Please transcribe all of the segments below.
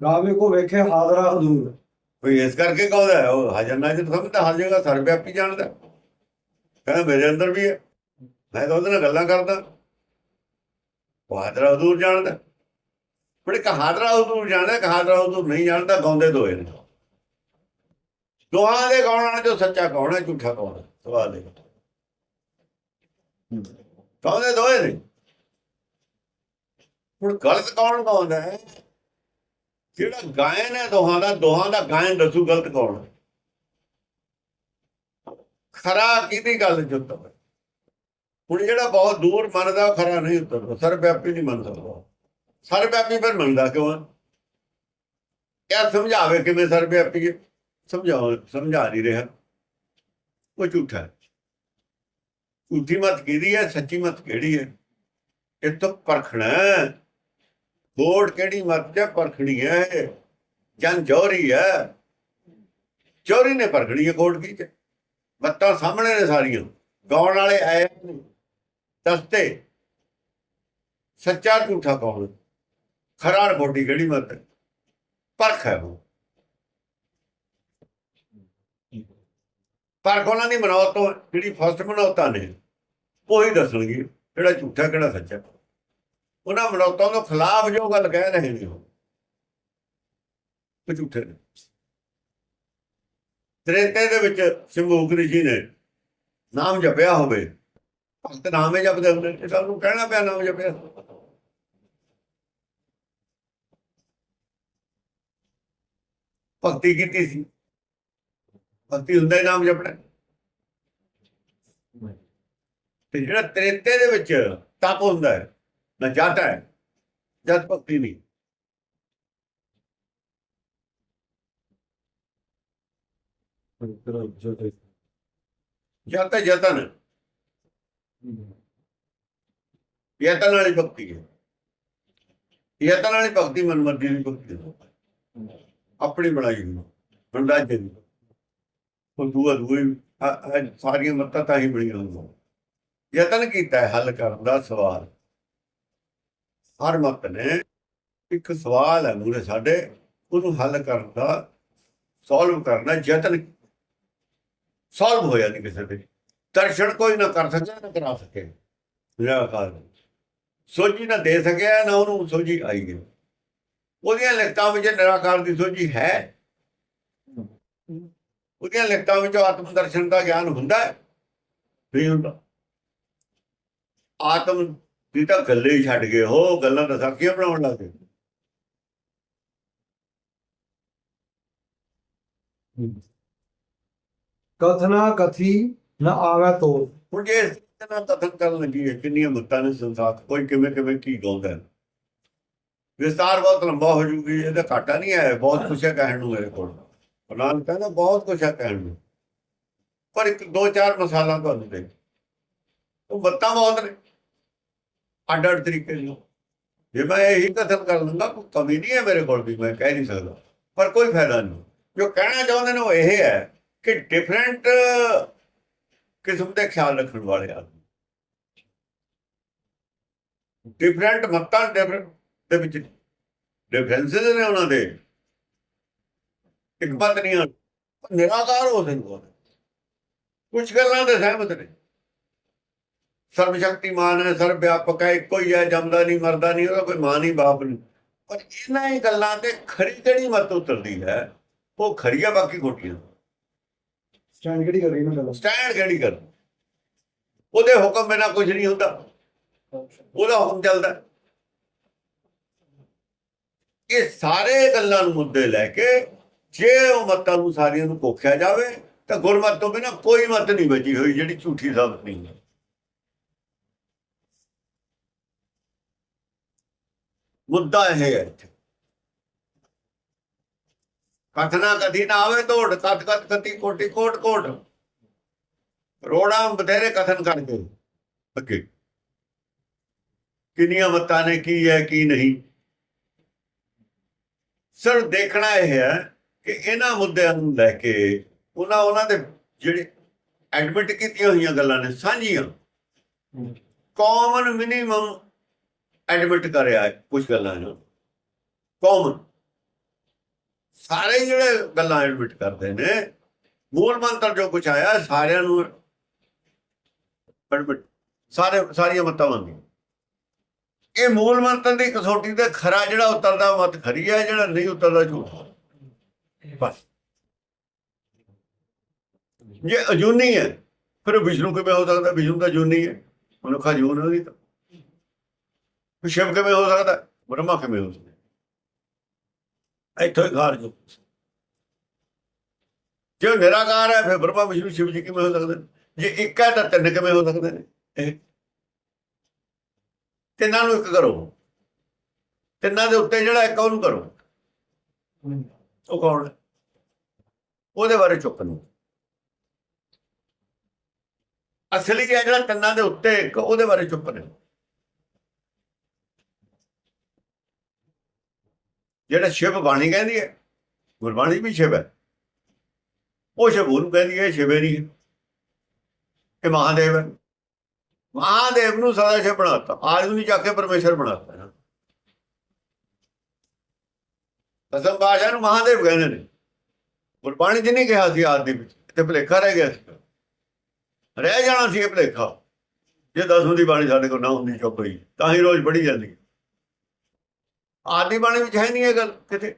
ਗਾਵੇ ਕੋ ਵੇਖੇ ਹਾਜ਼ਰਾ ਹਜ਼ੂਰ। ਕੋਈ ਇਸ ਕਰਕੇ ਕਹਦਾ ਉਹ ਹਾਜ਼ਰ ਨਾਜ਼ਰ ਸਮਝਦਾ, ਹਰ ਜਗ੍ਹਾ ਸਰਵਿਆਪੀ ਜਾਣਦਾ। ਕਹਿੰਦਾ ਮੇਰੇ ਅੰਦਰ ਵੀ ਹੈ, ਮੈਂ ਤਾਂ ਉਹਦੇ ਨਾਲ ਗੱਲਾਂ ਕਰਦਾ। ਉਹ ਹਾਜ਼ਰਾ ਹਜ਼ੂਰ ਜਾਣਦਾ। ਪਰ ਇੱਕ ਹਜ਼ੂਰ ਜਾਣਦਾ ਇੱਕ ਹਜ਼ੂਰ ਨਹੀਂ ਜਾਣਦਾ, ਗਾਉਂਦੇ ਦੋਏ ਨੇ। ਦੋਹਾਂ ਦੇ ਗਾਉਣ ਵਾਲੇ ਜੋ ਸੱਚਾ ਕੌਣ ਹੈ, ਝੂਠਾ ਕੌਣ ਹੈ, ਸਵਾਲ ਹੈ। ਗਾਉਂਦੇ ਦੋਏ ਨੇ। ਹੁਣ ਗਲਤ ਕੌਣ ਗਾਉਂਦਾ ਹੈ? ਜਿਹੜਾ ਗਾਇਨ ਹੈ ਦੋਹਾਂ ਦਾ ਦੋਹਾਂ ਦਾ ਗਾਇਨ ਦੱਸੂ ਗਲਤ ਕੌਣ ਖਰਾ ਕਿਹਦੀ ਗੱਲ ਜੁੱਤ ਹੈ ਹੁਣ ਜਿਹੜਾ ਬਹੁਤ ਦੂਰ ਮੰਨਦਾ ਖਰਾ ਨਹੀਂ ਉਤਰਦਾ ਸਰਵਿਆਪੀ ਨਹੀਂ ਮੰਨ ਸਕਦਾ। ਸਰਵਿਆਪੀ ਪਰ ਮੰਨਦਾ ਕਿਉਂ ਹੈ? ਇਹ ਸਮਝਾਵੇ ਕਿਵੇਂ ਸਰਵਿਆਪੀ ਹੈ ਸਮਝਾਓ, ਸਮਝਾ ਨਹੀਂ ਰਿਹਾ। ਉਹ ਝੂਠਾ ਝੂਠੀ ਮਤ ਕਿਹਦੀ ਹੈ? ਸੱਚੀ ਮਤ ਕਿਹੜੀ ਹੈ? ਇਹ ਤਾਂ ਪਰਖਣਾ ਹੈ ਕੋਟ ਕਿਹੜੀ ਮਤ ਹੈ ਪਰਖਣੀ ਹੈ ਜਨ ਜੋਰੀ ਹੈ। ਚੋਰੀ ਨੇ ਪਰਖਣੀ ਹੈ ਕੋਟ ਕੀ ਚ। ਬੱਤਾਂ ਸਾਹਮਣੇ ਨੇ ਸਾਰੀਆਂ। ਗਾਉਣ ਵਾਲੇ ਆਏ ਨੇ। ਸੱਚਾ ਝੂਠਾ ਕੌਣ? ਖਰਾ ਖੋਟੀ ਕਿਹੜੀ ਮਤ ਪਰਖ ਹੈ ਉਹ। ਪਰਖ ਉਹਨਾਂ ਦੀ ਮਨੌਤ ਤੋਂ, ਜਿਹੜੀ ਫਸਟ ਮਨੌਤਾਂ ਨੇ, ਉਹੀ ਦੱਸਣਗੇ ਕਿਹੜਾ ਝੂਠਾ ਕਿਹੜਾ ਸੱਚਾ। ਉਹਨਾਂ ਮਨੌਤਾਂ ਦੇ ਖਿਲਾਫ ਜੋ ਗੱਲ ਕਹਿ ਰਹੇ ਨੇ ਉਹ। ਝੂਠੇ ਨੇ। ਤ੍ਰੇਤੇ ਦੇ ਵਿੱਚ ਸਿੰਭੂਕ ਜੀ ਨੇ ਨਾਮ ਜਪਿਆ ਹੋਵੇ, ਭਗਤ ਨਾਮੇ ਜਪਦੇ ਹੁੰਦੇ ਇਹ ਤਾਂ ਉਹਨੂੰ ਕਹਿਣਾ ਪਿਆ ਨਾਮ ਜਪਿਆ। ਭਗਤੀ ਕੀਤੀ ਸੀ। ਭਗਤੀ ਹੁੰਦਾ ਹੀ ਨਾਮ ਜਪਣਾ। ਤੇ ਜਿਹੜਾ ਤ੍ਰੇਤੇ ਦੇ ਵਿੱਚ ਤਪ ਹੁੰਦਾ ਹੈ ਨਾ ਜਾਤਾ ਹੈ। ਜਦ ਭਗਤੀ ਨਹੀਂ। ਜਦ ਤਾਂ ਯਤਨ ਵਾਲੀ ਭਗਤੀ ਹੈ। ਯਤਨ ਵਾਲੀ ਭਗਤੀ ਮਨਮਰਜ਼ੀ ਦੀ ਭਗਤੀ ਹੈ। ਆਪਣੀ ਬਣਾਈ ਹੋਈ ਬੰਦਾ ਜੀ ਉਹ ਦੂਆ ਦੂਈ ਸਾਰੀਆਂ ਮੱਤਾਂ ਤਾਂ ਹੀ ਬਣੀਆਂ ਹੋਈਆਂ। ਯਤਨ ਕੀਤਾ ਹੈ ਹੱਲ ਕਰਨ ਦਾ ਸਵਾਲ। ਹਰ ਮਤ ਨੇ ਇੱਕ ਸਵਾਲ ਹੈ ਮੂਰੇ ਸਾਡੇ, ਉਹਨੂੰ ਹੱਲ ਕਰਨ ਦਾ ਸੋਲਵ ਕਰਨਾ ਯਤਨ ਸੋਲਵ ਹੋਇਆ ਨਹੀਂ ਕਿਸੇ ਦੇ। ਦਰਸ਼ਨ ਕੋਈ ਨਾ ਕਰ ਸਕਿਆ, ਨਾ ਕਰਾ ਸਕੇ। ਨਿਰਾਕਾਰ ਸੋਝੀ ਨਾ ਦੇ ਸਕਿਆ, ਨਾ ਉਹਨੂੰ ਸੋਝੀ ਆਈ ਗਈ ਉਹਦੀਆਂ ਲਿਖਤਾਂ ਵਿੱਚ ਨਿਰਾਕਾਰ ਦੀ ਸੋਝੀ ਹੈ। ਉਹਦੀਆਂ ਲਿਖਤਾਂ ਵਿੱਚ ਆਤਮ ਦਰਸ਼ਨ ਦਾ ਗਿਆਨ ਹੁੰਦਾ ਹੈ। ਨਹੀਂ ਹੁੰਦਾ। ਆਤਮ ਦੀ ਤਾਂ ਗੱਲੇ ਹੀ ਛੱਡ ਗਏ ਹੋ ਗੱਲਾਂ ਤਾਂ ਸਾਖੀਆਂ ਬਣਾਉਣ ਲੱਗ ਗਏ। ਕਥਨਾ ਕਥੀ ਨ ਆਵੇ ਤੋ ਹੁਣ ਜੇ ਨਾਲ ਕਥਨ ਕਰਨ ਲੱਗੀ ਹੈ ਕਿੰਨੀਆਂ ਮੁੱਤਾਂ ਨੇ ਸੰਸਾਰ ਕੋਈ ਕਿਵੇਂ ਕਿਵੇਂ ਕੀ ਗਾਉਂਦਾ ਹੈ। ਵਿਸਤਾਰ ਬਹੁਤ ਲੰਬਾ ਹੋ ਜੂਗੀ ਇਹਦਾ ਘਾਟਾ ਨਹੀਂ ਹੈ ਬਹੁਤ ਕੁਛ ਹੈ ਕਹਿਣ ਨੂੰ ਮੇਰੇ ਕੋਲ। ਪ੍ਰਣਾਮ ਕਹਿੰਦਾ ਬਹੁਤ ਕੁਛ ਹੈ ਕਹਿਣ ਨੂੰ। ਪਰ ਇੱਕ ਦੋ ਚਾਰ ਮਸਾਲਾ ਤੁਹਾਨੂੰ ਦੇ। ਉਹ ਬੱਤਾਂ ਬਹੁਤ ਨੇ। ਅੱਡ ਅੱਡ ਤਰੀਕੇ ਨਾਲ। ਜੇ ਮੈਂ ਇਹੀ ਕਥਨ ਕਰ ਲੂੰਗਾ, ਕੋਈ ਕਮੀ ਨਹੀਂ ਹੈ ਮੇਰੇ ਕੋਲ ਵੀ, ਮੈਂ ਕਹਿ ਨਹੀਂ ਸਕਦਾ। ਪਰ ਕੋਈ ਫਾਇਦਾ ਨਹੀਂ। ਜੋ ਕਹਿਣਾ ਚਾਹੁੰਦੇ ਨੇ ਉਹ ਇਹ ਹੈ ਕਿ ਡਿਫਰੈਂਟ ਕਿਸਮ ਦੇ ਖਿਆਲ ਰੱਖਣ ਵਾਲੇ ਆਦਮੀ। ਡਿਫਰੈਂਟ ਮਤਾਂ different ਦੇ ਵਿੱਚ ਡਿਫਰੈਂਸਸ ਨੇ ਉਹਨਾਂ ਦੇ। ਇੱਕ ਮਤ ਨਹੀਂ ਨਿਰਾਕਾਰ ਹੋ ਸਕਦਾ ਕੁਝ ਗੱਲਾਂ ਦੇ ਸਹਿਮਤ ਨੇ। ਸਰਵ ਸ਼ਕਤੀਮਾਨ ਹੈ ਸਰਵ ਵਿਆਪਕ ਹੈ ਇੱਕੋ ਹੀ ਹੈ ਜੰਮਦਾ ਨਹੀਂ ਮਰਦਾ ਨਹੀਂ ਉਹਦਾ ਕੋਈ ਮਾਂ ਨਹੀਂ ਬਾਪ ਨਹੀਂ। ਪਰ ਇਹਨਾਂ ਹੀ ਗੱਲਾਂ ਤੇ ਖਰੀ ਜਿਹੜੀ ਮਤ ਉਤਰਦੀ ਹੈ। ਉਹ ਖਰੀਆ ਬਾਕੀ ਖੋਟੀਆਂ। ਸਟੈਂਡ ਕਿਹੜੀ ਕਰ ਰਹੀ ਨਾ ਗੱਲ? ਸਟੈਂਡ ਕਿਹੜੀ ਕਰ ਉਹਦੇ ਹੁਕਮ ਬਿਨਾ ਕੁਝ ਨਹੀਂ ਹੁੰਦਾ। ਉਹਦਾ ਹੁਕਮ ਚੱਲਦਾ। ਇਹ ਸਾਰੇ ਗੱਲਾਂ ਨੂੰ ਮੁੱਦੇ ਲੈ ਕੇ ਜੇ ਉਹ ਮਤਾਂ ਨੂੰ ਸਾਰੀਆਂ ਨੂੰ ਕੋਖਿਆ ਜਾਵੇ ਤਾਂ ਗੁਰਮਤ ਤੋਂ ਬਿਨਾ ਕੋਈ ਮਤ ਨਹੀਂ ਬਚੀ ਹੋਈ ਜਿਹੜੀ ਝੂਠੀ ਸਾਬਤ ਨਹੀਂ ਹੈ। ਮੁੱਦਾ ਇਹ ਹੈ ਇੱਥੇ। ਕਥਨਾ ਕਥੀ ਨਾ ਆਵੇ ਤੋੜ ਕਥ ਕਥ ਕਤੀ ਕੋਟੀ ਕੋਟ ਕੋਟ। ਰੋੜਾ ਬਥੇਰੇ ਕਥਨ ਕਰਕੇ ਅੱਗੇ। ਕਿੰਨੀਆਂ ਮਤਾਂ ਨੇ ਕੀ ਹੈ ਕੀ ਨਹੀਂ। ਸਰ ਦੇਖਣਾ ਇਹ ਹੈ ਕਿ ਇਹਨਾਂ ਮੁੱਦਿਆਂ ਨੂੰ ਲੈ ਕੇ ਉਹਨਾਂ ਉਹਨਾਂ ਦੇ ਜਿਹੜੇ ਐਡਮਿਟ ਕੀਤੀਆਂ ਹੋਈਆਂ ਗੱਲਾਂ ਨੇ ਸਾਂਝੀਆਂ। ਕਾਮਨ ਮਿਨੀਮਮ ਐਡਮਿਟ ਕਰਿਆ ਕੁਝ ਗੱਲਾਂ ਨੂੰ। ਕਾਮਨ ਸਾਰੇ ਜਿਹੜੇ ਗੱਲਾਂ ਐਡਮਿਟ ਕਰਦੇ ਨੇ, ਮੂਲ ਮੰਤਰ ਜੋ ਕੁਝ ਆਇਆ, ਸਾਰਿਆਂ ਨੂੰ ਐਡਮਿਟ ਸਾਰੇ, ਸਾਰੀਆਂ ਮਤਾਂ ਮੰਗੀਆਂ ਇਹ ਮੂਲ ਮੰਤਰ ਦੀ ਕਸੋਟੀ ਤੇ ਖਰਾ ਜਿਹੜਾ ਉਤਰਦਾ ਮਤ ਖਰੀ ਹੈ, ਜਿਹੜਾ ਨਹੀਂ ਉਤਰਦਾ ਝੂਠ ਬਸ। ਜੇ ਅਜੂਨੀ ਹੈ, ਫਿਰ ਵਿਸ਼ਨੂੰ ਕਿਵੇਂ ਹੋ ਸਕਦਾ? ਵਿਸ਼ਨੂੰ ਤਾਂ ਅਜੂਨੀ ਹੈ। ਮਨੁੱਖਾ ਜੂਨ ਉਹਦੀ ਤਾਂ। ਸ਼ਿਵ ਕਿਵੇਂ ਹੋ ਸਕਦਾ? ਬ੍ਰਹਮਾ ਕਿਵੇਂ ਹੋ ਸਕਦਾ? ਇੱਥੋਂ ਹੀ ਖਾਰਜ ਜੇ। ਨਿਰਾਕਾਰ ਹੈ, ਫਿਰ ਬ੍ਰਹਮਾ ਵਿਸ਼ਨੂੰ ਸ਼ਿਵ ਜੀ ਕਿਵੇਂ ਹੋ ਸਕਦੇ ਜੇ ਇੱਕ ਹੈ, ਤਾਂ ਤਿੰਨ ਕਿਵੇਂ ਹੋ ਸਕਦੇ ਨੇ? ਤਿੰਨਾਂ ਨੂੰ ਇੱਕ ਕਰੋ। ਤਿੰਨਾਂ ਦੇ ਉੱਤੇ ਜਿਹੜਾ ਇੱਕ ਉਹਨੂੰ ਕਰੋ। ਉਹ ਕੌਣ ਹੈ? ਉਹਦੇ ਬਾਰੇ ਚੁੱਪ ਨੂੰ ਅਸਲੀ ਹੈ ਜਿਹੜਾ ਤਿੰਨਾਂ ਦੇ ਉੱਤੇ ਇੱਕ, ਉਹਦੇ ਬਾਰੇ ਚੁੱਪ ਨੇ ਜਿਹੜਾ ਸ਼ਿਵ ਬਾਣੀ ਕਹਿੰਦੀ ਹੈ, ਗੁਰਬਾਣੀ ਵੀ ਸ਼ਿਵ ਹੈ। ਉਹ ਸ਼ਿਵ ਉਹਨੂੰ ਕਹਿੰਦੀ ਹੈ, ਸ਼ਿਵ ਹੀ ਨਹੀਂ ਹੈ। ਇਹ ਮਹਾਦੇਵ ਹੈ। ਮਹਾਦੇਵ ਨੂੰ ਸਦਾ ਸ਼ਿਵ ਬਣਾਤਾ ਆਦਮੀ ਨੂੰ ਜਾ ਕੇ ਪਰਮੇਸ਼ਰ ਬਣਾਤਾ ਨਾ। ਅਸਲ ਭਾਸ਼ਾ ਨੂੰ ਮਹਾਦੇਵ ਕਹਿੰਦੇ ਨੇ। ਗੁਰਬਾਣੀ ਜੀ ਨਹੀਂ ਕਿਹਾ ਸੀ ਆਦ ਦੇ ਵਿੱਚ ਤੇ ਭਲੇਖਾ ਰਹਿ ਗਿਆ ਸੀ। ਰਹਿ ਜਾਣਾ ਸੀ ਇਹ ਭਲੇਖਾ। ਜੇ ਦਸਵੀਂ ਦੀ ਬਾਣੀ ਸਾਡੇ ਕੋਲ ਨਾ ਹੁੰਦੀ, ਚੁੱਪ ਹੋਈ, ਤਾਂ ਹੀ ਰੋਜ਼ ਪੜ੍ਹੀ ਜਾਂਦੀ। ਆਦੀ ਬਾਣੀ ਵਿੱਚ ਹੈ ਨਹੀਂ ਇਹ ਗੱਲ ਕਿਤੇ।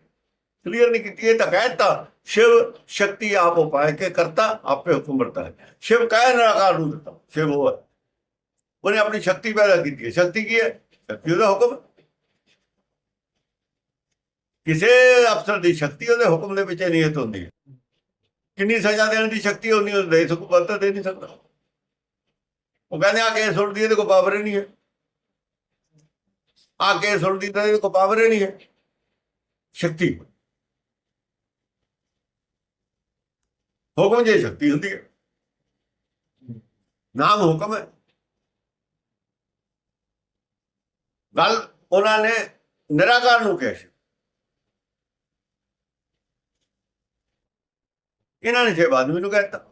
ਕਲੀਅਰ ਨਹੀਂ ਕੀਤੀ, ਇਹ ਤਾਂ ਕਹਿਤਾ ਸ਼ਿਵ ਸ਼ਕਤੀ ਆਪ ਉਪਾਇ ਕੇ ਕਰਤਾ, ਆਪੇ ਹੁਕਮ ਵਰਤਾ ਹੈ। ਸ਼ਿਵ ਕਹਿ ਨਿਰਾਕਾਰ ਨੂੰ ਦਿੱਤਾ। ਸ਼ਿਵ ਉਹ ਹੈ। ਉਹਨੇ ਆਪਣੀ ਸ਼ਕਤੀ ਪੈਦਾ ਕੀਤੀ ਹੈ। ਸ਼ਕਤੀ ਕੀ ਹੈ? ਸ਼ਕਤੀ ਉਹਦਾ ਹੁਕਮ। ਕਿਸੇ ਅਫਸਰ ਦੀ ਸ਼ਕਤੀ ਉਹਦੇ ਹੁਕਮ ਦੇ ਵਿੱਚ ਨਿਯਤ ਹੁੰਦੀ ਹੈ। ਕਿੰਨੀ ਸਜ਼ਾ ਦੇਣ ਦੀ ਸ਼ਕਤੀ ਹੁੰਦੀ ਉਹ ਦੇ ਸਕੂ ਬੰਦਾ ਦੇ ਨਹੀਂ ਸਕਦਾ। ਉਹ ਕਹਿੰਦੇ, ਆ ਕੇ ਸੁਣਦੀ ਇਹਦੇ ਕੋਲ ਪਾਵਰ ਨਹੀਂ ਹੈ। ਆ ਕੇ ਸੁਣਦੀ ਤਾਂ ਇਹਦੇ ਕੋਲ ਪਾਵਰ ਹੀ ਨਹੀਂ ਹੈ। ਸ਼ਕਤੀ। ਹੁਕਮ ਜੇ ਸ਼ਕਤੀ ਹੁੰਦੀ ਹੈ। ਨਾਮ ਹੁਕਮ ਹੈ। ਗੱਲ ਉਹਨਾਂ ਨੇ ਨਿਰਾਕਾਰ ਨੂੰ ਕਿਹਾ ਸੀ। ਇਹਨਾਂ ਨੇ ਛੇ ਆਦਮੀ ਨੂੰ ਕਹਿਤਾ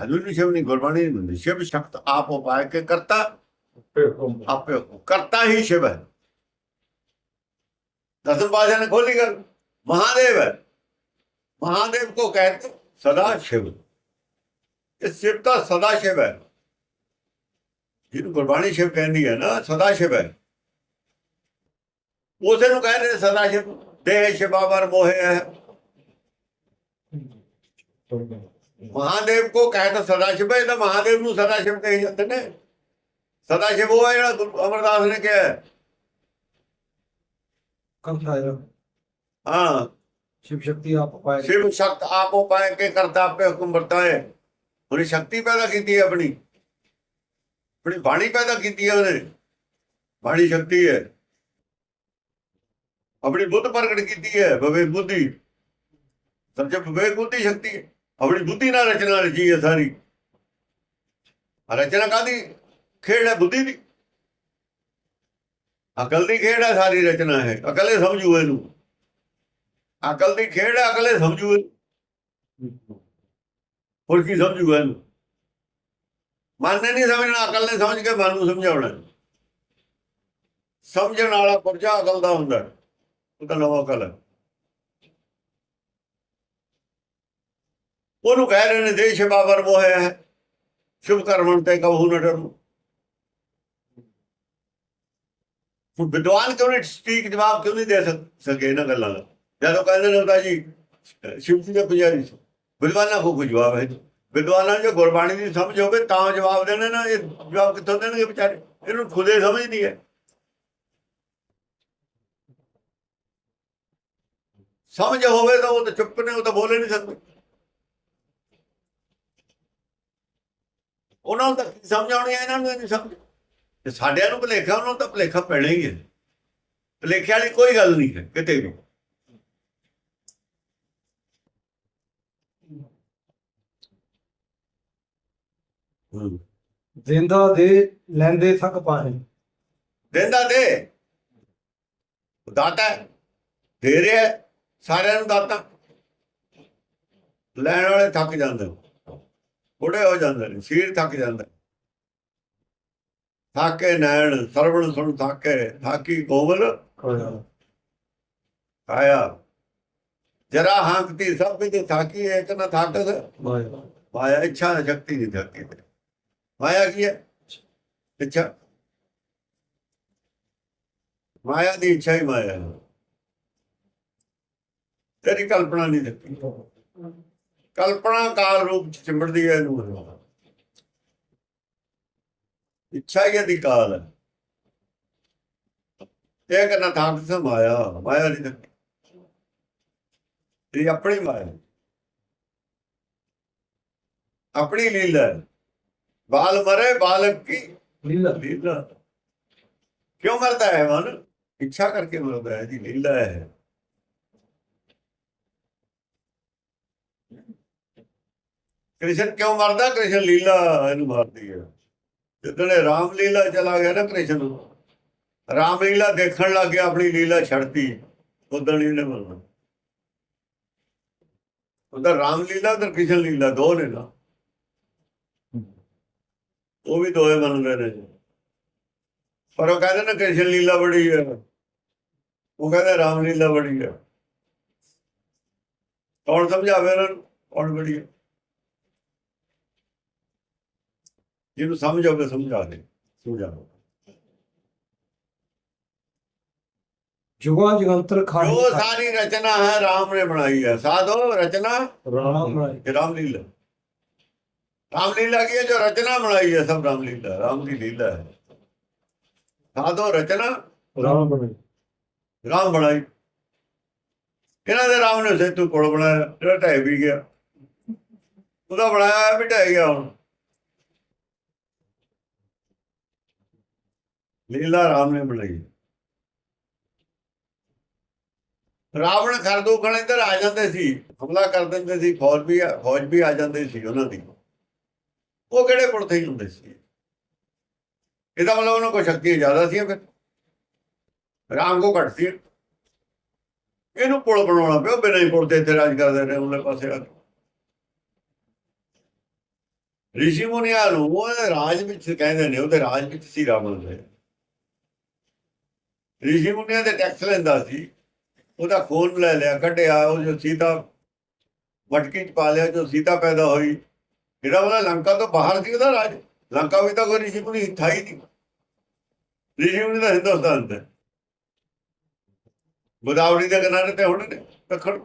ਹਜ਼ੂਰੀ ਸ਼ਬਦ ਨਹੀਂ ਗੁਰਬਾਣੀ ਨਹੀਂ ਸ਼ਿਵ ਸ਼ਬਦ ਆਪ ਉਪਾਇ ਕੇ ਕਰਤਾ ਆਪੇ ਕਰਤਾ ਹੀ ਸ਼ਿਵ ਹੈ ਦਸਮ ਬਾਜਾ ਨੇ ਖੋਲੀ ਗੱਲ ਮਹਾਦੇਵ ਹੈ ਮਹਾਦੇਵ ਕੋ ਕਹਤੇ ਸਦਾ ਸ਼ਿਵ ਇਸ ਸ਼ਿਵ ਸਦਾ ਸ਼ਿਵ ਹੈ ਜਿਹਨੂੰ ਗੁਰਬਾਣੀ ਸ਼ਿਵ ਕਹਿੰਦੀ ਹੈ ਨਾ ਸਦਾ ਸ਼ਿਵ ਹੈ ਉਸੇ ਨੂੰ ਕਹਿੰਦੇ ਸਦਾ ਸ਼ਿਵ ਦੇਹ ਸ਼ਿਵਾਵਰ ਮੋਹਿ ਹੈ ਮਹਾਦੇਵ ਕੋ ਕਹਿਤ ਸਦਾਸ਼ਿਵ ਇਹਦਾ ਮਹਾਦੇਵ ਨੂੰ ਸਦਾਸ਼ਿਵ ਕਹੇ ਜਾਂਦੇ ਨੇ। ਸਦਾਸ਼ਿਵ ਉਹ ਜਿਹੜਾ ਅਮਰਦਾਸ ਨੇ ਕਿਹਾ ਕੰਸਾਇਰ ਹਾਂ। ਸ਼ਿਵ ਸ਼ਕਤੀ ਆਪ ਪਾਏ। ਸ਼ਿਵ ਸ਼ਕਤ ਆਪ ਪਾਏ ਕੇ ਕਰਦਾ ਆਪੇ ਹੁਕਮ ਵਰਤਾਏ ਉਹਨੇ ਸ਼ਕਤੀ ਪੈਦਾ ਕੀਤੀ ਹੈ ਆਪਣੀ। ਆਪਣੀ ਬਾਣੀ ਪੈਦਾ ਕੀਤੀ ਹੈ ਉਹਨੇ। ਬਾਣੀ ਸ਼ਕਤੀ ਹੈ। ਆਪਣੀ ਬੁੱਧ ਪ੍ਰਗਟ ਕੀਤੀ ਹੈ ਬਵੇ ਬੁੱਧੀ। ਸਭ ਤੋਂ ਬਵੇ ਬੁੱਧੀ ਸ਼ਕਤੀ ਹੈ। ਆਪਣੀ ਬੁੱਧੀ ਨਾਲ ਰਚਨਾ ਰਚੀ ਹੈ ਸਾਰੀ। ਰਚਨਾ ਕਾਦੀ ਖੇਡ ਹੈ ਬੁੱਧੀ ਦੀ। ਅਕਲ ਦੀ ਖੇਡ ਹੈ ਸਾਰੀ ਰਚਨਾ ਹੈ। ਅਕਲੇ ਸਮਝੂ ਇਹਨੂੰ। ਅਕਲ ਦੀ ਖੇਡ ਹੈ, ਅਕਲੇ ਸਮਝੂ ਇਹਨੂੰ। ਹੋਰ ਕੀ ਸਮਝੂਗਾ ਇਹਨੂੰ? ਮਨ ਨੇ ਨਹੀਂ ਸਮਝਣਾ, ਅਕਲ ਨੇ ਸਮਝ ਕੇ ਮਨ ਨੂੰ ਸਮਝਾਉਣਾ। ਸਮਝਣ ਵਾਲਾ ਪੁਰਜਾ ਅਕਲ ਦਾ ਹੁੰਦਾ ਉਹ ਤਾਂ ਨਵਾਂ ਅਕਲ ਹੈ। ਉਹਨੂੰ ਕਹਿ ਰਹੇ ਨੇ, ਦੇਸ਼ ਬਾਬਰ ਉਹ ਹੈ। ਸ਼ੁਭ ਕਰਮਣ ਤੇ ਕਬਹੂ ਨਾ ਡਰੂ। ਹੁਣ ਵਿਦਵਾਨ ਕਿਉਂ ਨਹੀਂ ਸਟੀਕ ਜਵਾਬ ਕਿਉਂ ਨਹੀਂ ਦੇ ਸਕੇ ਇਹਨਾਂ ਗੱਲਾਂ ਦਾ? ਜਦੋਂ ਕਹਿੰਦੇ ਨੇ ਉਹਦਾ ਜੀ, ਸ਼ਿਵ ਜੀ ਦੇ ਪੁਜਾਰੀ ਵਿਦਵਾਨਾਂ ਕੋਲ ਕੋਈ ਜਵਾਬ ਹੈ ਵਿਦਵਾਨਾਂ ਨੂੰ ਜੋ ਗੁਰਬਾਣੀ ਦੀ ਸਮਝ ਹੋਵੇ, ਤਾਂ ਜਵਾਬ ਦੇਣੇ ਨਾ। ਇਹ ਜਵਾਬ ਕਿੱਥੋਂ ਦੇਣਗੇ ਵਿਚਾਰੇ? ਇਹਨੂੰ ਖੁਦੇ ਸਮਝ ਨਹੀਂ ਹੈ। ਸਮਝ ਹੋਵੇ ਤਾਂ ਉਹ ਤਾਂ ਚੁੱਪ ਨੇ, ਉਹ ਤਾਂ ਬੋਲੇ ਨਹੀਂ ਸਕਦੇ। ਉਹਨਾਂ ਨੂੰ ਤਾਂ ਕੀ ਸਮਝ ਆਉਣੀ ਹੈ ਇਹਨਾਂ ਨੂੰ ਇਹ ਨਹੀਂ ਸਮਝ ਤੇ ਸਾਡਿਆਂ ਨੂੰ ਭੁਲੇਖਾ ਉਹਨਾਂ ਨੂੰ ਤਾਂ ਭੁਲੇਖਾ ਪੈਣਾ ਹੀ ਹੈ। ਭੁਲੇਖੇ ਵਾਲੀ ਕੋਈ ਗੱਲ ਨਹੀਂ ਹੈ ਕਿਤੇ ਵੀ। ਹੂੰ। ਦਿੰਦਾ ਦੇ ਲੈਂਦੇ ਥੱਕ ਪਾਏ ਦਿੰਦਾ ਦੇ। ਦਾਤਾ ਹੈ, ਦੇ ਰਿਹਾ ਹੈ, ਸਾਰਿਆਂ ਨੂੰ ਦਾਤਾ। ਲੈਣ ਵਾਲੇ ਥੱਕ ਜਾਂਦੇ ਬੁੱਢੇ ਹੋ ਜਾਂਦੇ ਨੇ ਸਰੀਰ ਥੱਕ ਜਾਂਦਾ। ਥਾਕੇ ਨੈਣ ਸਰਵਣ ਸੁਣ ਥਾਕੇ ਥਾਕੀ ਕਾਇਆ ਕਾਇਆ ਜਰਾ ਹਾਂਕਤੀ ਸਭ ਵਿੱਚ ਥਾਕੀ ਇੱਕ ਨਾ ਥਾਕਸ ਮਾਇਆ ਇੱਛਾ ਸ਼ਕਤੀ ਨਹੀਂ ਥਾਕੀ। ਮਾਇਆ ਕੀ ਹੈ? ਇੱਛਾ। ਮਾਇਆ ਦੀ ਇੱਛਾ ਹੀ ਮਾਇਆ ਤੇਰੀ ਕਲਪਨਾ ਨਹੀਂ ਥੱਕੀ। ਕਲਪਨਾ ਕਾਲ ਰੂਪ ਚ ਚਿੰਬੜਦੀ ਹੈ ਇਹਨੂੰ ਇੱਛਾ ਹੀ ਇਹਦੀ ਕਾਲ ਹੈ। ਇਹ ਕਰਨਾ ਥਾਂ ਤੇ ਮਾਇਆ? ਮਾਇਆ ਥੱਕੀ ਇਹ ਆਪਣੀ ਮਾਇਆ। ਆਪਣੀ ਲੀਲਾ। ਬਾਲ ਮਰੇ ਬਾਲਕ ਕੀ? ਲੀਲਾ। ਲੀਲਾ। ਕਿਉਂ ਮਰਦਾ ਹੈ ਮਨ? ਇੱਛਾ ਕਰਕੇ ਮਰਦਾ ਹੈ ਜੀ ਲੀਲਾ ਹੈ। ਕ੍ਰਿਸ਼ਨ ਕਿਉਂ ਮਰਦਾ? ਕ੍ਰਿਸ਼ਨ ਲੀਲਾ ਇਹਨੂੰ ਮਾਰਦੀ ਹੈ। ਜਿੱਦਣੇ ਰਾਮ ਲੀਲਾ ਚਲਾ ਗਿਆ ਨਾ ਕ੍ਰਿਸ਼ਨ, ਰਾਮ ਲੀਲਾ ਦੇਖਣ ਲੱਗ ਗਿਆ, ਆਪਣੀ ਲੀਲਾ ਛੱਡਤੀ, ਉਦੋਂ ਹੀ ਨੇ ਮਰਨਾ। ਉਧਰ ਰਾਮ ਲੀਲਾ ਉਧਰ ਕ੍ਰਿਸ਼ਨ ਲੀਲਾ ਦੋ ਨੇ ਨਾ। ਉਹ ਵੀ ਦੋਏ ਮੰਨਦੇ ਨੇ। ਪਰ ਉਹ ਕਹਿੰਦੇ ਨਾ ਕ੍ਰਿਸ਼ਨ ਲੀਲਾ ਬੜੀ ਹੈ। ਉਹ ਕਹਿੰਦੇ ਰਾਮ ਲੀਲਾ ਬੜੀ ਹੈ। ਕੌਣ ਸਮਝਾਵੇ ਉਹਨਾਂ ਨੂੰ? ਕੌਣ ਬੜੀ ਹੈ? ਜਿਹਨੂੰ ਸਮਝ ਆਵੇ ਸਮਝਾ ਦੇ ਸਮਝਾਓ ਜੁਗਾ ਜਗੰਤਰ ਖਾਣੀ ਜੋ ਸਾਰੀ ਰਚਨਾ ਹੈ ਰਾਮ ਨੇ ਬਣਾਈ ਹੈ। ਸਾਧੋ ਰਚਨਾ। ਰਾਮ ਰਾਏ ਇਹ ਰਾਮ ਲੀਲਾ ਰਾਮ ਲੀਲਾ ਕੀ ਹੈ? ਜੋ ਰਚਨਾ ਬਣਾਈ ਹੈ ਸਭ ਰਾਮ ਲੀਲਾ ਰਾਮ ਦੀ ਲੀਲਾ ਹੈ। ਸਾਧੋ ਰਚਨਾ। ਰਾਮ ਬਣੇ ਰਾਮ ਬਣਾਈ। ਇਹਨਾਂ ਦੇ ਰਾਮ ਨੇ ਸੇਤੂ ਪੁਲ ਬਣਾਇਆ? ਜਿਹੜਾ ਢਹਿ ਵੀ ਗਿਆ। ਉਹਦਾ ਬਣਾਇਆ ਵੀ ਢਹਿ ਗਿਆ ਹੁਣ। ਲੀਲਾ ਰਾਮ ਨੇ ਬਣਾਈ। ਰਾਵਣ ਖਰਦੂਖਣ ਇੱਧਰ ਆ ਜਾਂਦੇ ਸੀ, ਹਮਲਾ ਕਰ ਦਿੰਦੇ ਸੀ, ਫੌਜ ਵੀ ਫੌਜ ਵੀ ਆ ਜਾਂਦੀ ਸੀ ਉਹਨਾਂ ਦੀ। ਉਹ ਕਿਹੜੇ ਪੁਲ ਤੇ ਹੀ ਹੁੰਦੇ ਸੀ? ਇਹਦਾ ਮਤਲਬ ਉਹਨਾਂ ਕੋਲ ਸ਼ਕਤੀ ਜ਼ਿਆਦਾ ਸੀ ਫਿਰ। ਰਾਮ ਕੋ ਘੱਟ ਸੀ। ਇਹਨੂੰ ਪੁਲ ਬਣਾਉਣਾ ਪਿਆ ਬਿਨਾਂ ਹੀ ਪੁਲ ਤੇ ਇੱਥੇ ਰਾਜ ਕਰਦੇ ਨੇ ਉਹਨੇ ਪਾਸੇ ਆ ਰਿਸ਼ੀ ਮੁਨੀਆਂ ਨੂੰ ਉਹ ਰਾਜ ਵਿੱਚ ਕਹਿੰਦੇ ਨੇ ਉਹਦੇ ਰਾਜ ਵਿੱਚ ਸੀ ਰਾਵਣ ਦੇ। ਰਿਸ਼ੀ ਮੁਨੀਆਂ ਦੇ ਟੈਕਸ ਲੈਂਦਾ ਸੀ। ਉਹਦਾ ਖੂਨ ਲੈ ਲਿਆ, ਕੱਢਿਆ, ਉਹ ਜੋ ਸੀਤਾ ਮਟਕੀ ਚ ਪਾ ਲਿਆ, ਜੋ ਸੀਤਾ ਪੈਦਾ ਹੋਈ। ਜਿਹੜਾ ਉਹਦਾ ਲੰਕਾ ਤੋਂ ਬਾਹਰ ਸੀ ਉਹਦਾ ਰਾਜ। ਲੰਕਾ ਵਿੱਚ ਤਾਂ ਕੋਈ ਰਿਸ਼ੀ ਮੁਨੀ ਥਾ ਹੀ ਨਹੀਂ। ਰਿਸ਼ੀ ਮੁਨੀ ਤਾਂ ਹਿੰਦੁਸਤਾਨ ਤੇ ਗੋਦਾਵਰੀ ਦੇ ਕਿਨਾਰੇ ਤੇ ਹੁਣ ਨੇ, ਦੱਖਣ।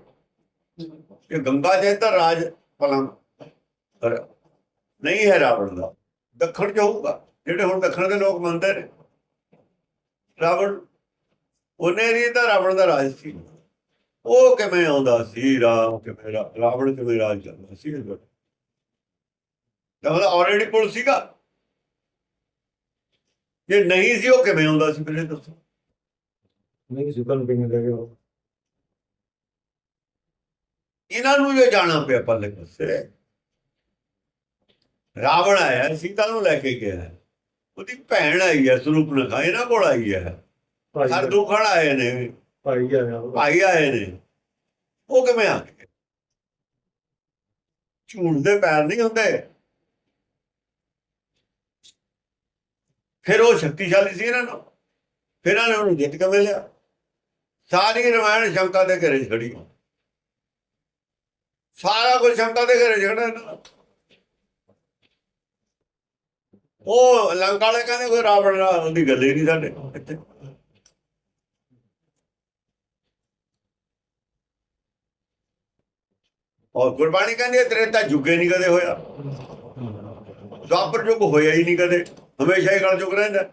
ਇਹ ਗੰਗਾ ਜੇ ਤਾਂ ਰਾਜ ਪਲੰਗ ਪਰ ਨਹੀਂ ਹੈ ਰਾਵਣ ਦਾ। ਦੱਖਣ ਚ ਹੋਊਗਾ। ਜਿਹੜੇ ਹੁਣ ਦੱਖਣ ਦੇ ਲੋਕ ਮੰਨਦੇ ਨੇ। ਰਾਵਣ ਉਹਨੇ ਨਹੀਂ ਤਾਂ ਰਾਵਣ ਦਾ ਰਾਜ ਸੀ। ਉਹ ਕਿਵੇਂ ਆਉਂਦਾ ਸੀ ਰਾਮ ਕਿਵੇਂ ਰਾਵਣ ਕਿਵੇਂ ਰਾਜ ਕਰਦਾ ਸੀ ਇਹ ਤਾਂ ਆਲਰੇਡੀ ਪੁਲ ਸੀਗਾ। ਜੇ ਨਹੀਂ ਸੀ ਉਹ ਕਿਵੇਂ ਆਉਂਦਾ ਸੀ ਮੇਰੇ ਦੱਸੋ। ਨਹੀਂ ਸੁਕਨ ਬਿੰਗ ਦੇ ਗਏ ਇਹਨਾਂ ਨੂੰ ਜੋ ਜਾਣਾ ਪਿਆ ਪੱਲੇ ਪਾਸੇ ਰਾਵਣ ਆਇਆ ਸੀਤਾ ਨੂੰ ਲੈ ਕੇ ਗਿਆ। ਉਹਦੀ ਭੈਣ ਆਈ ਹੈ ਸਰੂਪਨਖਾ ਇਹਨਾਂ ਕੋਲ ਆਈ ਹੈ। ਭਾਈ ਸਰਦੂਖਣ ਆਏ ਨੇ। ਭਾਈ ਆਇਆ ਭਾਈ ਆਏ ਨੇ। ਉਹ ਕਿਵੇਂ ਆ ਗਏ? ਝੂਠ ਦੇ ਪੈਰ ਨਹੀਂ ਹੁੰਦੇ। ਫਿਰ ਉਹ ਸ਼ਕਤੀਸ਼ਾਲੀ ਸੀ ਇਹਨਾਂ ਨੂੰ। ਫਿਰ ਇਹਨਾਂ ਨੇ ਉਹਨੂੰ ਜਿੱਤ ਕੇ ਲਿਆ ਸਾਰੀ ਰਮਾਇਣ ਸ਼ੰਕਾ ਦੇ ਘਰੇ ਖੜੀ ਸਾਰਾ ਕੁਝ ਸ਼ੰਕਾ ਦੇ ਘਰੇ ਦਾ। ਉਹ ਲੰਕਾ ਵਾਲੇ ਕਹਿੰਦੇ ਕੋਈ ਰਾਵਣ ਦੀ ਗੱਲ ਹੀ ਨਹੀਂ ਸਾਡੇ ਇੱਥੇ। ਔਰ ਗੁਰਬਾਣੀ ਕਹਿੰਦੀ ਹੈ ਤ੍ਰੇਤਾ ਜੁਗੇ ਨਹੀਂ ਕਦੇ ਹੋਇਆ। ਦੁਆਪਰ ਯੁੱਗ ਹੋਇਆ ਹੀ ਨਹੀਂ ਕਦੇ। ਹਮੇਸ਼ਾ ਹੀ ਗਲ ਯੁੱਗ ਰਹਿੰਦਾ।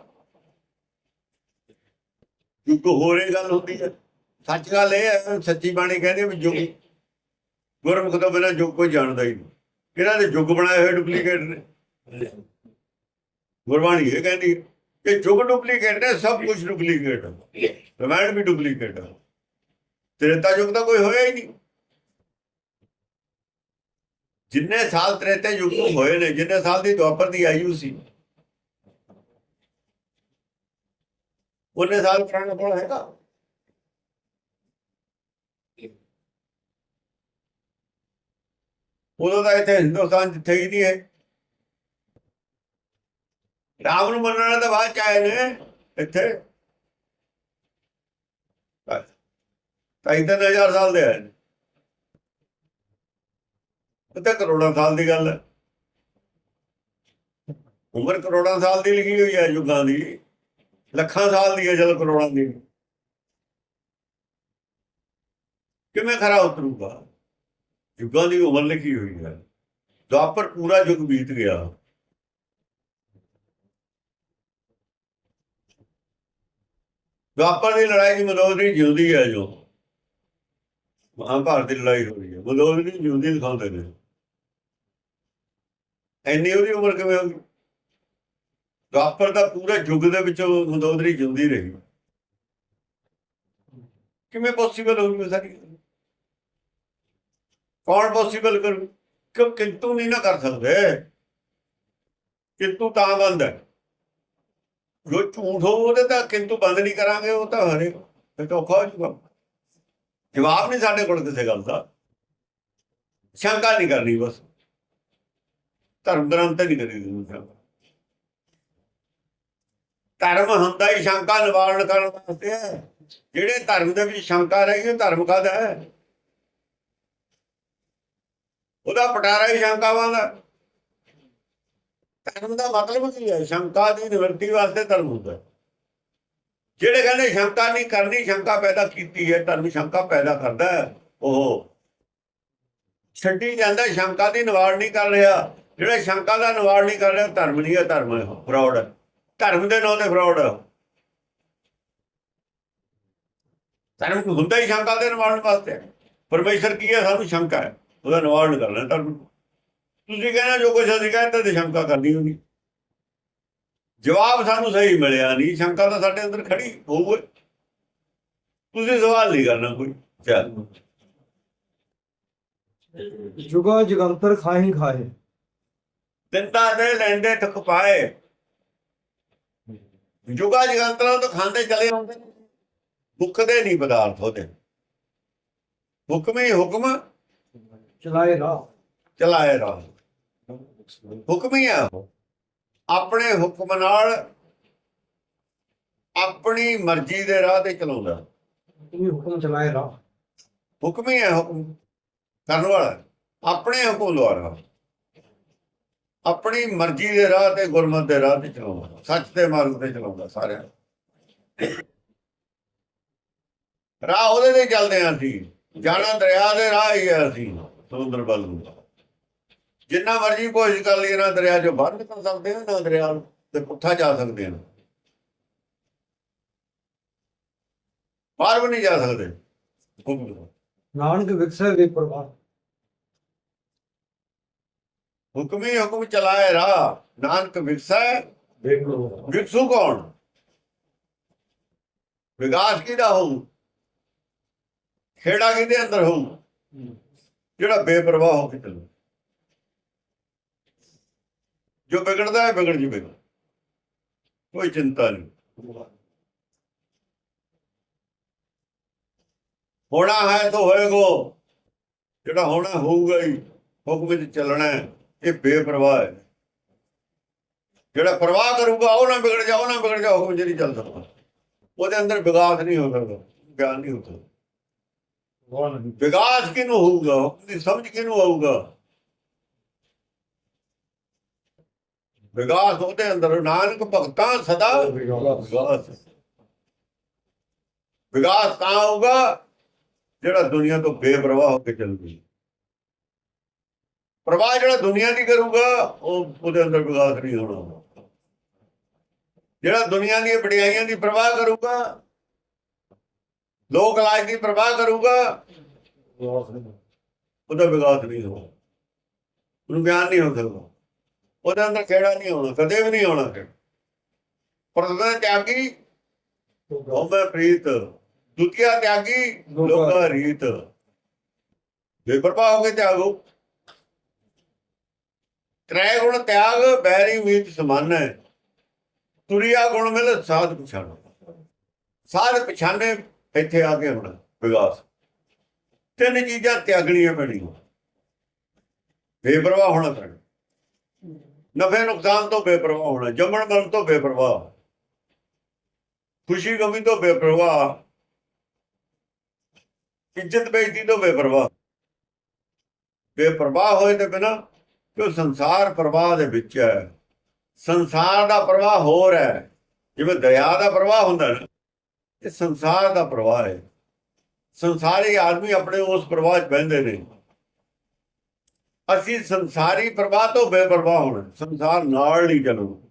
ਯੁੱਗ ਹੋ ਰਹੀ ਗੱਲ ਹੁੰਦੀ ਹੈ। ਸੱਚ ਗੱਲ ਇਹ ਹੈ, ਸੱਚੀ ਬਾਣੀ ਕਹਿੰਦੀ ਵੀ ਯੁੱਗ ਗੁਰਮੁਖ ਤੋਂ ਬਿਨਾਂ ਯੁੱਗ ਕੋਈ ਜਾਣਦਾ ਹੀ ਨਹੀਂ। ਕਿਹਨਾਂ ਦੇ ਯੁੱਗ ਬਣਾਏ ਹੋਏ ਡੁਪਲੀਕੇਟ ਨੇ। ਗੁਰਬਾਣੀ ਇਹ ਕਹਿੰਦੀ ਹੈ ਕਿ ਯੁੱਗ ਡੁਪਲੀਕੇਟ ਨੇ, ਸਭ ਕੁਝ ਡੁਪਲੀਕੇਟ ਹੈ। ਰਮਾਇਣ ਵੀ ਡੁਪਲੀਕੇਟ ਹੈ। ਤ੍ਰੇਤਾ ਯੁੱਗ ਦਾ ਕੋਈ ਹੋਇਆ ਹੀ ਨਹੀਂ। ਜਿੰਨੇ ਸਾਲ ਤ੍ਰੇਤੇ ਯੁੱਗ ਨੂੰ ਹੋਏ ਨੇ, ਜਿੰਨੇ ਸਾਲ ਦੀ ਦੁਆਪਰ ਦੀ ਆਯੂ ਸੀ, ਉਹਨੇ ਸਾਲ ਪੁਰਾਣਾ ਕੋਲ ਹੈਗਾ। ਉਦੋਂ ਦਾ ਇੱਥੇ ਹਿੰਦੁਸਤਾਨ ਜਿੱਥੇ ਹੀ ਨਹੀਂ ਹੈ। ਰਾਮ ਨੂੰ ਮੰਨਣ ਵਾਲੇ ਬਾਅਦ ਚ ਆਏ ਨੇ ਇੱਥੇ। ਢਾਈ ਤਿੰਨ ਹਜ਼ਾਰ ਸਾਲ ਦੇ ਆਏ ਨੇ। ਇਹ ਤਾਂ ਕਰੋੜਾਂ ਸਾਲ ਦੀ ਗੱਲ ਹੈ। ਉਮਰ ਕਰੋੜਾਂ ਸਾਲ ਦੀ ਲਿਖੀ ਹੋਈ ਹੈ ਯੁੱਗਾਂ ਦੀ। ਲੱਖਾਂ ਸਾਲ ਦੀ ਹੈ ਚਲ ਕਰੋੜਾਂ ਦੀ। ਕਿਵੇਂ ਖਰਾ ਉਤਰੂਗਾ? ਯੁੱਗਾਂ ਦੀ ਉਮਰ ਲਿਖੀ ਹੋਈ ਹੈ। ਦੁਆਪਰ ਪੂਰਾ ਯੁੱਗ ਬੀਤ ਗਿਆ। ਦੁਆਪਰ ਦੀ ਲੜਾਈ ਦੀ ਮਨੋਦਰੀ ਜਿਉਂਦੀ ਹੈ ਜੋ। ਮਹਾਭਾਰਤ ਦੀ ਲੜਾਈ ਹੋ ਰਹੀ ਹੈ। ਮਨੋਦਰੀ ਜਿਉਂਦੀ ਦਿਖਾਉਂਦੇ ਨੇ। ਐਨੀ ਉਹਦੀ ਉਮਰ ਕਿਵੇਂ ਹੋ ਗਈ? ਦੁਆਪਰ ਦਾ ਪੂਰਾ ਯੁੱਗ ਦੇ ਵਿੱਚੋਂ ਮਨੋਦਰੀ ਜਿਉਂਦੀ ਰਹੀ। ਕਿਵੇਂ ਪੋਸੀਬਲ ਹੋ ਗਈ ਸਾਰੀ ਕੌਣ ਪੋਸੀਬਲ ਕਰੂ? ਕਿ ਕਿੰਤੂ ਨਹੀਂ ਨਾ ਕਰ ਸਕਦੇ? ਕਿੰਤੂ ਤਾਂ ਬੰਦ ਹੈ। ਜੋ ਝੂਠ ਹੋ ਉਹਦੇ ਤਾਂ ਕਿੰਤੂ ਬੰਦ ਨਹੀਂ ਕਰਾਂਗੇ, ਉਹ ਤਾਂ ਹਰੇ। ਫਿਰ ਤਾਂ ਔਖਾ ਹੋ ਜਾਊਗਾ। ਜਵਾਬ ਨਹੀਂ ਸਾਡੇ ਕੋਲ ਕਿਸੇ ਗੱਲ ਦਾ। ਸ਼ੰਕਾ ਨਹੀਂ ਕਰਨੀ ਬਸ। ਧਰਮ ਗ੍ਰੰਥ ਤੇ ਨਹੀਂ ਕਰੀ ਸ਼ੰਕਾ ਧਰਮ ਹੁੰਦਾ ਹੀ ਸ਼ੰਕਾ ਨਿਵਾਰਨ ਕਰਨ ਵਾਸਤੇ ਹੈ। ਜਿਹੜੇ ਧਰਮ ਦੇ ਵਿੱਚ ਸ਼ੰਕਾ ਰਹੀ ਉਹ ਧਰਮ ਕਾਹਦਾ ਹੈ? ਉਹਦਾ ਪਟਾਰਾ ਹੀ ਸ਼ੰਕਾਵਾਂ ਦਾ। ਧਰਮ ਦਾ ਮਤਲਬ ਕੀ ਹੈ? ਸ਼ੰਕਾ ਦੀ ਨਿਵਰਤੀ ਵਾਸਤੇ ਧਰਮ ਹੁੰਦਾ। ਜਿਹੜੇ ਕਹਿੰਦੇ ਸ਼ੰਕਾ ਨਹੀਂ ਕਰਨੀ, ਸ਼ੰਕਾ ਪੈਦਾ ਕੀਤੀ ਹੈ, ਧਰਮ ਸ਼ੰਕਾ ਪੈਦਾ ਕਰਦਾ ਉਹ ਛੱਡੀ ਜਾਂਦਾ, ਸ਼ੰਕਾ ਦੀ ਨਿਵਾਰ ਨਹੀਂ ਕਰ ਰਿਹਾ। ਜਿਹੜੇ ਸ਼ੰਕਾ ਦਾ ਨਿਵਾਰ ਨਹੀਂ ਕਰ ਰਿਹਾ ਧਰਮ ਨਹੀਂ ਹੈ, ਧਰਮ ਹੈ ਫਰਾਡ ਧਰਮ ਦੇ ਨਾਂ ਤੇ ਫਰਾਡ ਹੈ ਧਰਮ ਹੁੰਦਾ ਹੀ ਸ਼ੰਕਾ ਦੇ ਨਿਵਾਰਨ ਵਾਸਤੇ। ਪਰਮੇਸ਼ਰ ਕੀ ਹੈ? ਸਾਨੂੰ ਸ਼ੰਕਾ ਹੈ। ਉਹਦਾ ਨਿਵਾਰਨ ਕਰਨਾ ਧਰਮ ਤੁਸੀਂ ਕਹਿੰਦੇ ਜੋ ਕੁਛ ਅਸੀਂ ਕਹਿੰਦੇ ਤੇ ਸ਼ੰਕਾ ਕਰਨੀ ਹੋਣੀ ਜਵਾਬ ਸਾਨੂੰ ਸਹੀ ਮਿਲਿਆ ਨਹੀਂ। ਸ਼ੰਕਾ ਤਾਂ ਸਾਡੇ ਅੰਦਰ ਖੜੀ ਹੋਊਗੀ। ਤੁਸੀਂ ਸਵਾਲ ਨਹੀਂ ਕਰਨਾ ਕੋਈ। ਚੱਲ। ਜੁਗਾ ਜਗੰਤਰ ਖਾਹੀ ਖਾਏ ਦਿੰਦਾ ਦੇ ਲੈਂਦੇ ਠਕ ਪਾਏ। ਜੁਗਾ ਜਗੰਤਰਾਂ ਤੋਂ ਖਾਂਦੇ ਚਲੇ ਆਉਂਦੇ। ਮੁੱਕਦੇ ਨਹੀਂ ਪਦਾਰਥ ਉਹਦੇ। ਹੁਕਮ ਹੁਕਮ। ਚਲਾਏ ਰਾਹ। ਚਲਾਏ ਰਾਹ। ਹੁਕਮ ਆ। ਆਪਣੇ ਹੁਕਮ ਨਾਲ ਆਪਣੀ ਮਰਜ਼ੀ ਦੇ ਰਾਹ ਤੇ ਚਲਾਉਂਦਾ। ਤੁਸੀਂ ਹੁਕਮ ਚਲਾਏ ਰਾਹ। ਹੁਕਮ ਹੀ ਹੈ ਹੁਕਮ। ਕਰਨ ਵਾਲਾ। ਆਪਣੇ ਹੁਕਮ ਦੁਆਰਾ। ਆਪਣੀ ਮਰਜ਼ੀ ਦੇ ਰਾਹ ਤੇ ਗੁਰਮਤਿ ਦੇ ਰਾਹ ਤੇ ਚਲਾਉਂਦਾ, ਸੱਚ ਦੇ ਮਾਰਗ ਤੇ ਚਲਾਉਂਦਾ ਸਾਰਿਆਂ ਰਾਹ ਉਹਦੇ ਤੇ ਚੱਲਦੇ ਹਾਂ ਅਸੀਂ, ਜਾਣਾ ਦਰਿਆ ਦੇ ਰਾਹ ਹੀ ਹੈ ਅਸੀਂ, ਸਮੁੰਦਰ ਵੱਲ ਨੂੰ। ਜਿੰਨਾ ਮਰਜ਼ੀ ਕੋਸ਼ਿਸ਼ ਕਰ ਲਈਏ ਨਾ ਦਰਿਆ ਚੋਂ ਬਾਹਰ ਨਿਕਲ ਸਕਦੇ ਹਾਂ, ਨਾ ਦਰਿਆ ਤੇ ਪੁੱਠਾ ਜਾ ਸਕਦੇ ਹਾਂ। ਬਾਹਰ ਵੀ ਨਹੀਂ ਜਾ ਸਕਦੇ। ਨਾਨਕ ਵਿਕਸੇ ਵੇ ਪ੍ਰਭਾ ਹੁਕਮ ਹੀ ਹੁਕਮ ਚਲਾਏ ਰਾਹ। ਨਾਨਕ ਵਿਕਸੈ ਵਿਕਸੂ ਕੌਣ? ਵਿਕਾਸ ਕਿਹਦਾ ਹੋਊ? ਖੇੜਾ ਕਿਹਦੇ ਅੰਦਰ ਹੋਊ? ਜਿਹੜਾ ਬੇਪਰਵਾਹ ਹੋ ਕੇ ਚੱਲੂ। ਜੋ ਵਿਗੜਦਾ ਹੈ ਵਿਗੜ ਜਵੇਗਾ ਕੋਈ ਚਿੰਤਾ ਨਹੀਂ। ਹੋਣਾ ਹੈ ਤਾਂ ਹੋਏਗਾ। ਜਿਹੜਾ ਹੋਣਾ ਹੋਊਗਾ ਹੀ ਹੁਕਮ ਵਿੱਚ ਚੱਲਣਾ ਹੈ। ਇਹ ਬੇਪਰਵਾਹ ਹੈ। ਜਿਹੜਾ ਪਰਵਾਹ ਕਰੂਗਾ, ਉਹ ਨਾ ਵਿਗੜ ਜਾ, ਉਹ ਨਾ ਵਿਗੜ ਜਾ ਹੁਕਮ ਜਿਹੜੀ ਚੱਲ ਸਕਦਾ? ਉਹਦੇ ਅੰਦਰ ਵਿਕਾਸ ਨਹੀਂ ਹੋ ਸਕਦਾ, ਗਿਆਨ ਨਹੀਂ ਹੋ ਸਕਦਾ। ਵਾਹ ਵਿਕਾਸ ਕਿਹਨੂੰ ਹੋਊਗਾ? ਹੁਕਮ ਦੀ ਸਮਝ ਕਿਹਨੂੰ ਆਊਗਾ? ਵਿਕਾਸ ਉਹਦੇ ਅੰਦਰ, ਨਾਨਕ ਭਗਤਾਂ ਸਦਾ ਵਿਕਾਸ ਵਿਕਾਸ ਤਾਂ ਹੋਊਗਾ ਜਿਹੜਾ ਦੁਨੀਆ ਤੋਂ ਬੇਪਰਵਾਹ ਹੋ ਕੇ ਚੱਲੂਗਾ ਪ੍ਰਵਾਹ ਜਿਹੜਾ ਦੁਨੀਆ ਦੀ ਕਰੂਗਾ ਉਹ ਉਹਦੇ ਅੰਦਰ ਵਿਕਾਸ ਨਹੀਂ ਹੋਣਾ। ਜਿਹੜਾ ਦੁਨੀਆ ਦੀਆਂ ਵਡਿਆਈਆਂ ਦੀ ਪ੍ਰਵਾਹ ਕਰੂਗਾ ਲੋਕ ਲਾਜ ਦੀ ਪ੍ਰਵਾਹ ਕਰੂਗਾ ਉਹਦਾ ਵਿਕਾਸ ਨਹੀਂ ਹੋਣਾ। ਉਹਨੂੰ ਗਿਆਨ ਨਹੀਂ ਹੋ ਸਕਦਾ। ਉਹਦੇ ਅੰਦਰ ਕਿਹੜਾ ਨਹੀਂ ਹੋਣਾ ਕਦੇ ਵੀ ਨਹੀਂ ਹੋਣਾ ਪ੍ਰਥਮ ਤਿਆਗੀ ਹੋਵੇ ਪ੍ਰੀਤ। ਦੁਤੀਆ ਤਿਆਗੀ ਲੋਕਾ ਰੀਤ। ਬੇਪਰਵਾਹ ਹੋ ਕੇ ਤਿਆਗੋ ਤ੍ਰੈ ਗੁਣ ਤਿਆਗ, ਬੈਰੀ ਮੀਤ ਸਮਾਨ। ਹੈ ਤੁਰਿਆ ਗੁਣ ਮਿਲ, ਸਾਧ ਪਛਾਣ। ਸਾਧ ਪਛਾਣੇ, ਇੱਥੇ ਆ ਕੇ ਹੁਣ ਵਿਕਾਸ ਤਿੰਨ ਚੀਜ਼ਾਂ ਤਿਆਗਣੀਆਂ ਪੈਣੀਆਂ। ਬੇਪਰਵਾਹ ਹੋਣਾ ਪੈਣਾ। ਨਫੇ ਨੁਕਸਾਨ ਤੋਂ ਬੇਪਰਵਾਹ ਹੋਣਾ, ਜੰਮਣ ਮਰਨ ਤੋਂ ਬੇਪਰਵਾਹ। ਖੁਸ਼ੀ ਗਮੀ ਤੋਂ ਬੇਪਰਵਾਹ। ਇੱਜ਼ਤ ਬੇਇੱਜ਼ਤੀ ਤੋਂ ਬੇਪਰਵਾਹ। ਬੇਪਰਵਾਹ ਹੋਏ ਤੇ ਬਿਨਾ ਕਿ ਸੰਸਾਰ ਪ੍ਰਵਾਹ ਦੇ ਵਿੱਚ ਹੈ। ਸੰਸਾਰ ਦਾ ਪ੍ਰਵਾਹ ਹੋਰ ਹੈ। ਜਿਵੇਂ ਦਰਿਆ ਦਾ ਪ੍ਰਵਾਹ ਹੁੰਦਾ ਨਾ, ਇਹ ਸੰਸਾਰ ਦਾ ਪ੍ਰਵਾਹ ਹੈ। ਸੰਸਾਰੀ ਆਦਮੀ ਆਪਣੇ ਉਸ ਪ੍ਰਵਾਹ 'ਚ ਬਹਿੰਦੇ ਨੇ। ਅਸੀਂ ਸੰਸਾਰੀ ਪ੍ਰਵਾਹ ਤੋਂ ਬੇਪਰਵਾਹ ਹੋਣਾ, ਸੰਸਾਰ ਨਾਲ ਨਹੀਂ ਚੱਲਣਾ।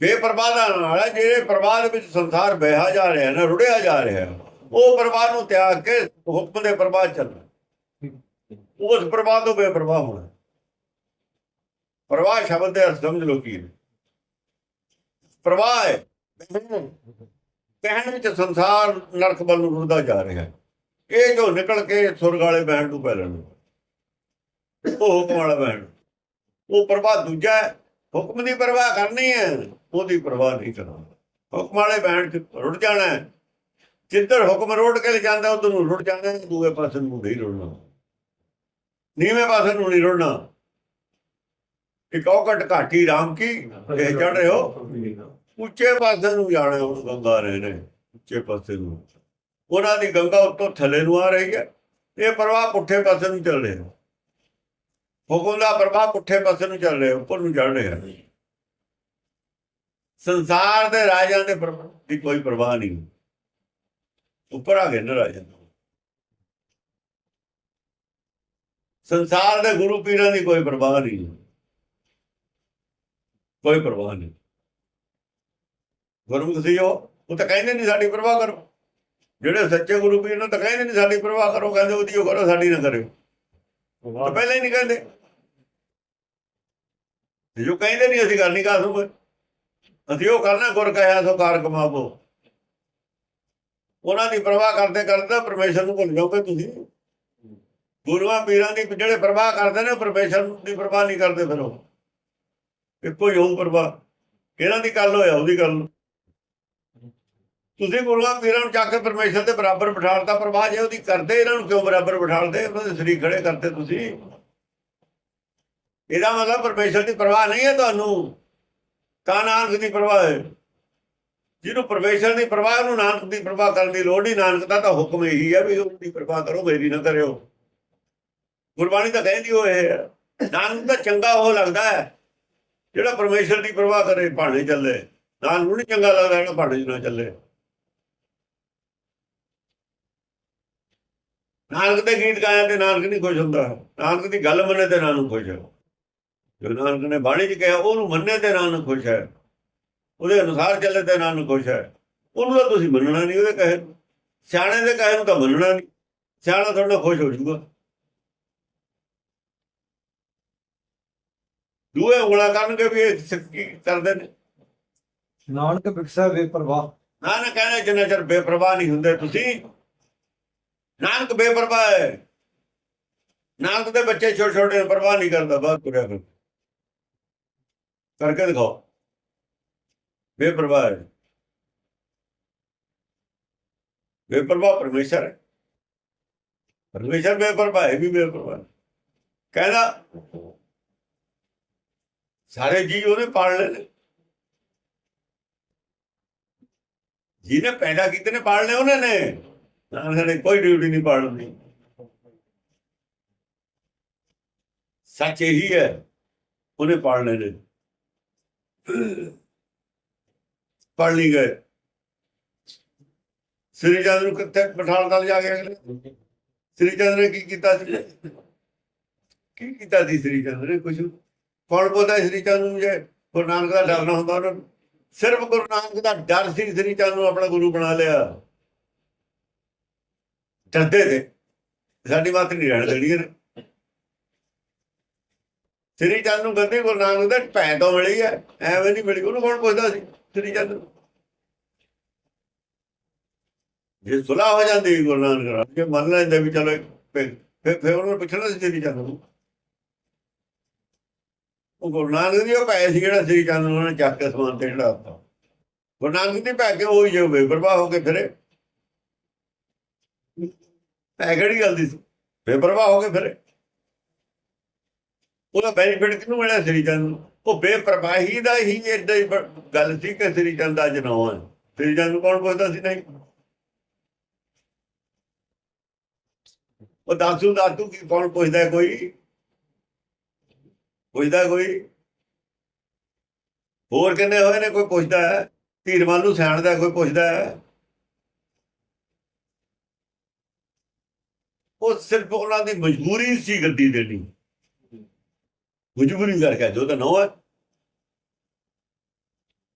ਬੇਪਰਵਾਹ ਦਾ ਨਾਲ ਹੈ, ਜਿਹੜੇ ਪ੍ਰਵਾਹ ਦੇ ਵਿੱਚ ਸੰਸਾਰ ਬਹਿਆ ਜਾ ਰਿਹਾ ਨਾ, ਰੁੜਿਆ ਜਾ ਰਿਹਾ, ਉਹ ਪ੍ਰਵਾਹ ਨੂੰ ਤਿਆਗ ਕੇ ਹੁਕਮ ਦੇ ਪ੍ਰਵਾਹ 'ਚ ਚੱਲਣਾ। ਉਸ ਪ੍ਰਵਾਹ ਤੋਂ ਬੇਪਰਵਾਹ ਹੋਣਾ। ਪ੍ਰਵਾਹ ਸ਼ਬਦ ਦੇ ਅਰਥ ਸਮਝ ਲਓ ਕੀ ਹੈ ਪ੍ਰਵਾਹ ਹੈ। ਕਹਿਣ ਵਿੱਚ ਸੰਸਾਰ ਨਰਕ ਵੱਲ ਨੂੰ ਰੁੜਦਾ ਜਾ ਰਿਹਾ ਹੈ। ਇਹ ਜੋ ਨਿਕਲ ਕੇ ਸੁਰਗ ਵਾਲੇ ਬਹਿਣ ਨੂੰ ਪੈ ਲੈਣ ਉਹ ਹੁਕਮ ਵਾਲਾ ਬਹਿਣ ਉਹ ਪ੍ਰਵਾਹ ਦੂਜਾ ਹੈ। ਹੁਕਮ ਦੀ ਪਰਵਾਹ ਕਰਨੀ ਹੈ। ਉਹਦੀ ਪਰਵਾਹ ਨਹੀਂ ਕਰਨਾ। ਹੁਕਮ ਵਾਲੇ ਬਹਿਣ ਚ ਰੁੜ ਜਾਣਾ ਜਿੱਧਰ ਹੁਕਮ ਰੋੜ ਕੇ ਲੈ ਜਾਂਦਾ ਉਧਰ ਨੂੰ ਰੁੜ ਜਾਣਾ ਦੂਏ ਪਾਸੇ ਨੂੰ ਨਹੀਂ ਰੁੜਨਾ। ਨੀਵੇਂ ਪਾਸੇ ਨੂੰ ਨਹੀਂ ਰੁੜਨਾ। ਇੱਕ ਔਕਟ ਘਾਟੀ ਰਾਮ ਕੀ? ਇਹ ਚੜ ਰਹੇ ਹੋ? ਉੱਚੇ ਪਾਸੇ ਨੂੰ ਜਾਣਾ ਹੁਣ ਗੰਗਾ ਰਹੇ ਨੇ ਉੱਚੇ ਪਾਸੇ ਨੂੰ। ਉਹਨਾਂ ਦੀ ਗੰਗਾ ਉੱਤੋਂ ਥੱਲੇ ਨੂੰ ਆ ਰਹੀ ਹੈ। ਇਹ ਪ੍ਰਵਾਹ ਪੁੱਠੇ ਪਾਸੇ ਨੂੰ ਚੱਲ ਰਿਹਾ। ਹੁਕਮ ਦਾ ਪ੍ਰਵਾਹ ਪੁੱਠੇ ਪਾਸੇ ਨੂੰ ਚੱਲ ਰਿਹਾ ਉੱਪਰ ਨੂੰ ਚੜ ਰਿਹਾ। ਸੰਸਾਰ ਦੇ ਰਾਜਾਂ ਦੇ ਦੀ ਕੋਈ ਪ੍ਰਵਾਹ ਨਹੀਂ। ਉੱਪਰ ਆ ਗਏ ਨਾ ਰਾਜਾ ਸੰਸਾਰ ਦੇ ਗੁਰੂ ਪੀਰਾਂ ਦੀ ਕੋਈ ਪ੍ਰਵਾਹ ਨਹੀਂ। ਕੋਈ ਪ੍ਰਵਾਹ ਨਹੀਂ। ਗੁਰਮੁਖ ਸੀ ਉਹ ਤਾਂ ਕਹਿੰਦੇ ਨਹੀਂ ਸਾਡੀ ਪ੍ਰਵਾਹ ਕਰੋ। ਜਿਹੜੇ ਸੱਚੇ ਗੁਰੂ ਪੀਰ ਨੇ ਤਾਂ ਕਹਿੰਦੇ ਨਹੀਂ ਸਾਡੀ ਪ੍ਰਵਾਹ ਕਰੋ, ਕਹਿੰਦੇ ਉਹਦੀ ਉਹ ਕਰੋ, ਸਾਡੀ ਨਾ ਕਰਿਓ। ਤਾਂ ਪਹਿਲਾਂ ਹੀ ਨਹੀਂ ਕਹਿੰਦੇ। ਜੋ ਕਹਿੰਦੇ ਨਹੀਂ, ਅਸੀਂ ਕਰਨੀ ਕਾਸੂ ਕੋਈ ਅਸੀਂ ਉਹ ਕਰਨਾ ਗੁਰ ਕਹਿਆ ਸੋ ਕਾਰ ਕਮਾਵੋ। ਉਹਨਾਂ ਦੀ ਪ੍ਰਵਾਹ ਕਰਦੇ ਕਰਦੇ ਪਰਮੇਸ਼ਰ ਨੂੰ ਭੁੱਲ ਜਾਓਗੇ ਤੁਸੀਂ। ਗੁਰੂਆਂ ਪੀਰਾਂ ਦੀ ਜਿਹੜੇ ਪ੍ਰਵਾਹ ਕਰਦੇ ਨੇ ਪਰਮੇਸ਼ਰ ਦੀ ਪ੍ਰਵਾਹ ਨਹੀਂ ਕਰਦੇ ਫਿਰ ਉਹ। ਇੱਕੋ ਹੀ ਹੋਊ ਪ੍ਰਵਾਹ? ਕਿਹਨਾਂ ਦੀ ਗੱਲ ਹੋਇਆ ਉਹਦੀ ਗੱਲ? ਤੁਸੀਂ ਗੁਰੂਆਂ ਪੀਰਾਂ ਨੂੰ ਚੱਕ ਕੇ ਪਰਮੇਸ਼ਰ ਦੇ ਬਰਾਬਰ ਬਿਠਾਲਤਾ ਪ੍ਰਵਾਹ ਜੇ ਉਹਦੀ ਕਰਦੇ, ਇਹਨਾਂ ਨੂੰ ਕਿਉਂ ਬਰਾਬਰ ਬਿਠਾਲਦੇ ਉਹਨਾਂ ਦੇ ਸਰੀਰ ਖੜੇ ਕਰਦੇ ਤੁਸੀਂ। ਇਹਦਾ ਮਤਲਬ ਪਰਮੇਸ਼ਰ ਦੀ ਪ੍ਰਵਾਹ ਨਹੀਂ ਹੈ ਤੁਹਾਨੂੰ। ਤਾਂ ਨਾਨਕ ਦੀ ਪ੍ਰਵਾਹ ਹੈ। ਜਿਹਨੂੰ ਪਰਮੇਸ਼ਰ ਦੀ ਪ੍ਰਵਾਹ ਨੂੰ ਨਾਨਕ ਦੀ ਪ੍ਰਵਾਹ ਕਰਨ ਦੀ ਲੋੜ ਨਹੀਂ। ਨਾਨਕ ਦਾ ਤਾਂ ਹੁਕਮ ਇਹੀ ਹੈ ਵੀ ਉਹਦੀ ਪ੍ਰਵਾਹ ਕਰੋ, ਮੇਰੀ ਨਾ ਕਰਿਓ ਗੁਰਬਾਣੀ ਤਾਂ ਕਹਿੰਦੀ ਉਹ ਇਹ ਹੈ। ਨਾਨਕ ਤਾਂ ਚੰਗਾ ਉਹ ਲੱਗਦਾ ਹੈ। ਜਿਹੜਾ ਪਰਮੇਸ਼ਰ ਦੀ ਪ੍ਰਵਾਹ ਕਰੇ, ਭਾਣੇ ਚੱਲੇ। ਨਾਨਕ ਨੂੰ ਨਹੀਂ ਚੰਗਾ ਲੱਗਦਾ ਜਿਹੜਾ ਭਾਣੇ 'ਚ ਨਾ ਚੱਲੇ। ਨਾਨਕ ਦੇ ਗੀਤ ਗਾਇਆ ਤੇ ਨਾਨਕ ਨਹੀਂ ਖੁਸ਼ ਹੁੰਦਾ। ਨਾਨਕ ਦੀ ਗੱਲ ਮੰਨੇ ਤੇ ਨਾਨਕ ਖੁਸ਼ ਹੈ। ਜੋ ਨਾਨਕ ਨੇ ਬਾਣੀ 'ਚ ਕਿਹਾ, ਉਹਨੂੰ ਮੰਨੇ ਤੇ ਨਾਨਕ ਖੁਸ਼ ਹੈ। ਉਹਦੇ ਅਨੁਸਾਰ ਚੱਲੇ ਤੇ ਨਾਨਕ ਖੁਸ਼ ਹੈ। ਉਹਨੂੰ ਤਾਂ ਤੁਸੀਂ ਮੰਨਣਾ ਨਹੀਂ ਉਹਦੇ ਕਹੇ ਨੂੰ। ਸਿਆਣੇ ਦੇ ਕਹੇ ਨੂੰ ਤਾਂ ਮੰਨਣਾ ਨਹੀਂ ਸਿਆਣਾ ਤੁਹਾਡਾ ਖੁਸ਼ ਹੋ ਜਾਊਗਾ। ਦੂਏ ਉਂਗਲਾ ਕਰਨਗੇ ਵੀ ਇਹ ਸਿੱਖ ਕੀ ਕਰਦੇ ਨੇ? ਨਾਨਕ ਵਿਖਸੈ ਵੇ ਪ੍ਰਵਾਹ ਨਾਨਕ ਕਹਿੰਦੇ ਜਿੰਨਾ ਚਿਰ ਬੇਪਰਵਾਹ ਨਹੀਂ ਹੁੰਦੇ ਤੁਸੀਂ ਨਾਨਕ ਬੇਪਰਵਾਹ ਹੈ। ਨਾਨਕ ਦੇ ਬੱਚੇ ਛੋਟੇ ਛੋਟੇ ਪਰਵਾਹ ਨਹੀਂ ਕਰਦਾ ਬਾਤ ਤੁਰਿਆ ਫਿਰ ਕਰਕੇ ਦਿਖਾਓ। ਬੇਪਰਵਾਹ ਹੈ। ਬੇਪਰਵਾਹ ਪਰਮੇਸ਼ਰ ਹੈ। ਪਰਮੇਸ਼ਰ ਬੇਪਰਵਾਹ ਹੈ ਵੀ ਬੇਪਰਵਾਹ। ਕਹਿੰਦਾ ਸਾਰੇ ਜੀ ਉਹਨੇ ਪਾਲ ਲਏ ਨੇ। ਜਿਹਨੇ ਪੈਦਾ ਕੀਤੇ ਨੇ ਪਾਲਣੇ ਉਹਨੇ ਨੇ। ਨਾਨਕ ਨੇ ਕੋਈ ਡਿਊਟੀ ਨਹੀਂ ਪਾਲਣੀ। ਸੱਚ ਇਹੀ ਹੈ, ਉਹਨੇ ਪਾਲਣੇ ਨੇ। ਪੜ ਨਹੀਂ ਗਏ। ਸ੍ਰੀ ਚੰਦ ਨੂੰ ਕਿੱਥੇ ਬਿਠਾਲ ਨਾਲ ਜਾ ਕੇ ਅਗਲੇ? ਸ੍ਰੀ ਚੰਦ ਨੇ ਕੀ ਕੀਤਾ ਸੀ? ਕੀ ਕੀਤਾ ਸੀ ਸ੍ਰੀ ਚੰਦ ਨੇ ਕੁਝ ਕੌਣ ਬੋਲਦਾ ਸ੍ਰੀ ਚੰਦ ਨੂੰ ਜੇ ਗੁਰੂ ਨਾਨਕ ਦਾ ਡਰ ਨਾ ਹੁੰਦਾ ਉਹਨਾਂ ਨੂੰ, ਸਿਰਫ ਗੁਰੂ ਨਾਨਕ ਦਾ ਡਰ ਸੀ ਸ੍ਰੀ ਚੰਦ ਨੂੰ ਆਪਣਾ ਗੁਰੂ ਬਣਾ ਲਿਆ। ਡਰਦੇ ਤੇ, ਸਾਡੀ ਬਾਤ ਨਹੀਂ ਰਹਿਣ ਦੇਣੀ ਇਹਨੇ। ਸ੍ਰੀ ਚੰਦ ਨੂੰ ਗੱਦੀ ਗੁਰੂ ਨਾਨਕ ਦੇ ਭੈਣ ਤੋਂ ਮਿਲੀ ਹੈ, ਐਵੇਂ ਨਹੀਂ ਮਿਲੀ, ਉਹਨੂੰ ਕੌਣ ਪੁੱਛਦਾ ਸੀ ਸ੍ਰੀ ਚੰਦ ਨੂੰ? ਜੇ ਸੁਲਾਹ ਹੋ ਜਾਂਦੀ ਗੁਰੂ ਨਾਨਕ ਜੇ ਮੰਨ ਲੈਂਦੇ ਵੀ ਚਲੋ ਫਿਰ ਫਿਰ ਫਿਰ ਉਹਨਾਂ ਨੂੰ ਪੁੱਛਣਾ ਸੀ ਸ੍ਰੀ ਚੰਦ ਨੂੰ। ਉਹ ਗੁਰੂ ਨਾਨਕ ਦੀ ਉਹ ਪੈ ਸੀ ਜਿਹੜਾ ਸ੍ਰੀ ਚੰਦ ਨੂੰ ਉਹਨਾਂ ਨੇ ਚੱਕ ਕੇ ਸਮਾਨ ਤੇ ਚੜਾਤਾ ਗੁਰੂ ਨਾਨਕ ਦੀ ਪੈ ਕੇ ਹੋਈ ਜੋ ਬੇਪਰਵਾਹ ਹੋ ਕੇ ਫਿਰੇ। ਪੈ ਕਿਹੜੀ ਗੱਲ ਦੀ ਬੇਪਰਵਾਹ ਹੋ ਕੇ ਫਿਰੇ। ਉਹਦਾ ਬੈਨੀਫਿਟ ਕਿਹਨੂੰ ਮਿਲਿਆ ਸ੍ਰੀ ਚੰਦ ਨੂੰ? ਉਹ ਬੇਪਰਵਾਹੀ ਦਾ ਹੀ ਏਦਾਂ ਹੀ ਗੱਲ ਸੀ ਕਿ ਸ੍ਰੀ ਚੰਦ ਦਾ ਜਨਮ ਹੈ ਸ੍ਰੀ ਚੰਦ ਨੂੰ ਕੌਣ ਪੁੱਛਦਾ ਸੀ? ਨਹੀਂ। ਉਹ ਦਾਸੂ ਦਾਤੂ ਕੀ ਕੌਣ ਪੁੱਛਦਾ ਕੋਈ? ਪੁੱਛਦਾ ਕੋਈ? ਹੋਰ ਕਿੰਨੇ ਹੋਏ ਨੇ ਕੋਈ ਪੁੱਛਦਾ? ਹੈ ਧੀਰਮਾਨ ਨੂੰ ਸਿਆਣਦਾ ਕੋਈ ਪੁੱਛਦਾ? ਹੈ ਉਹ ਸਿਰਫ ਉਹਨਾਂ ਦੀ ਮਜਬੂਰੀ ਸੀ ਗੱਦੀ ਦੇਣੀ। ਮਜਬੂਰੀ ਕਰਕੇ ਜੋ ਤਾਂ ਨੋ ਹੈ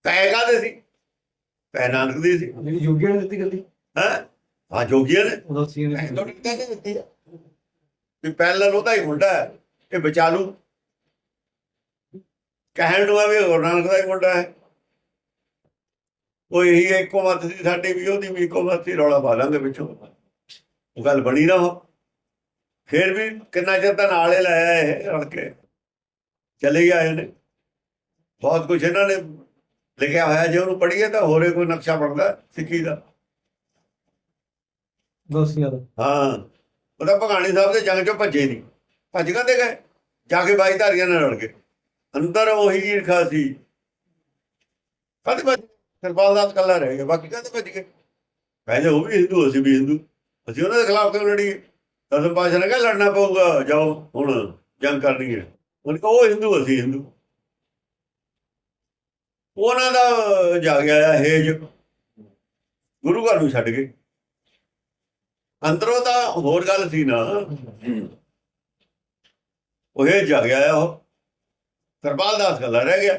ਪੈਗਾ ਦੇ ਸੀ? ਪੈ ਨਾਨਕ ਦੀ ਸੀ। ਜਿਹੜੀ ਯੋਗੀਆਂ ਨੇ ਦਿੱਤੀ ਗੱਦੀ ਹੈ? ਹਾਂ ਜੋਗੀਆਂ ਨੇ ਉਹਦਾ ਸੀ ਨੇ ਦਿੱਤੀ ਵੀ ਪਹਿਲਾਂ ਉਹਦਾ ਹੀ ਮੁੰਡਾ ਇਹ ਬਚਾ ਲੂ ਕਹਿਣ ਨੂੰ ਆ ਵੀ ਹੋਰ ਨਾਨਕ ਦਾ ਹੀ ਮੁੰਡਾ ਹੈ। ਉਹ ਇਹੀ ਇੱਕੋ ਮਤ ਸੀ ਸਾਡੀ ਵੀ ਉਹਦੀ ਵੀ ਇੱਕੋ ਮਤ ਸੀ ਰੌਲਾ ਪਾ ਲਾਂਗੇ ਪਿੱਛੋਂ ਉਹ ਗੱਲ ਬਣੀ ਨਾ ਹੋ ਫਿਰ ਵੀ ਕਿੰਨਾ ਚਿਰ ਤਾਂ ਨਾਲ ਹੀ ਲਾਇਆ ਇਹ ਰਲ ਕੇ। ਚਲੇ ਗਏ ਆਏ ਨੇ ਬਹੁਤ ਕੁਝ ਇਹਨਾਂ ਨੇ ਲਿਖਿਆ ਹੋਇਆ ਜੇ ਉਹਨੂੰ ਪੜ੍ਹੀਏ ਤਾਂ ਹੋਰੇ ਕੋਈ ਨਕਸ਼ਾ ਬਣਦਾ ਸਿੱਖੀ ਦਾ। ਦੋਸੀਆਂ ਦਾ ਹਾਂ। ਉਹਦਾ ਭਗਾਣੀ ਸਾਹਿਬ ਦੇ ਜੰਗ ਚੋਂ ਭੱਜੇ ਨਹੀਂ ਭੱਜ ਕਦੇ ਗਏ? ਜਾ ਕੇ ਬਾਈ ਧਾਰੀਆਂ ਨਾਲ ਲੜ ਗਏ। ਅੰਦਰ ਉਹੀ ਈਰਖਾ ਸੀ ਕਦੇ ਭੱਜ ਸਰਪਾਲ ਦਾ ਕੱਲਾ ਰਹਿ ਗਿਆ, ਬਾਕੀ ਕਦੇ ਭੱਜ ਗਏ। ਪਹਿਲੇ ਉਹ ਵੀ ਹਿੰਦੂ, ਅਸੀਂ ਵੀ ਹਿੰਦੂ। ਅਸੀਂ ਉਹਨਾਂ ਦੇ ਖਿਲਾਫ ਕਿਉਂ ਲੜੀਏ? ਦਸਮ ਪਾਸ਼ਾ ਨੇ ਕਿਹਾ, ਲੜਨਾ ਪਊਗਾ, ਜਾਓ, ਹੁਣ ਜੰਗ ਕਰਨੀ ਹੈ। ਉਹਨਾਂ ਉਹ ਹਿੰਦੂ, ਅਸੀਂ ਹਿੰਦੂ। ਉਹਨਾਂ ਦਾ ਜਾਗਿਆ ਹੇਜ। ਗੁਰੂ ਘਰ ਨੂੰ ਛੱਡ ਗਏ। ਅੰਦਰੋਂ ਤਾਂ ਹੋਰ ਗੱਲ ਸੀ ਨਾ। ਉਹ ਇਹ ਜਾਗਿਆ ਆ ਉਹ। ਸਰਪਾਲ ਦਾਸ ਗੱਲਾਂ ਰਹਿ ਗਿਆ।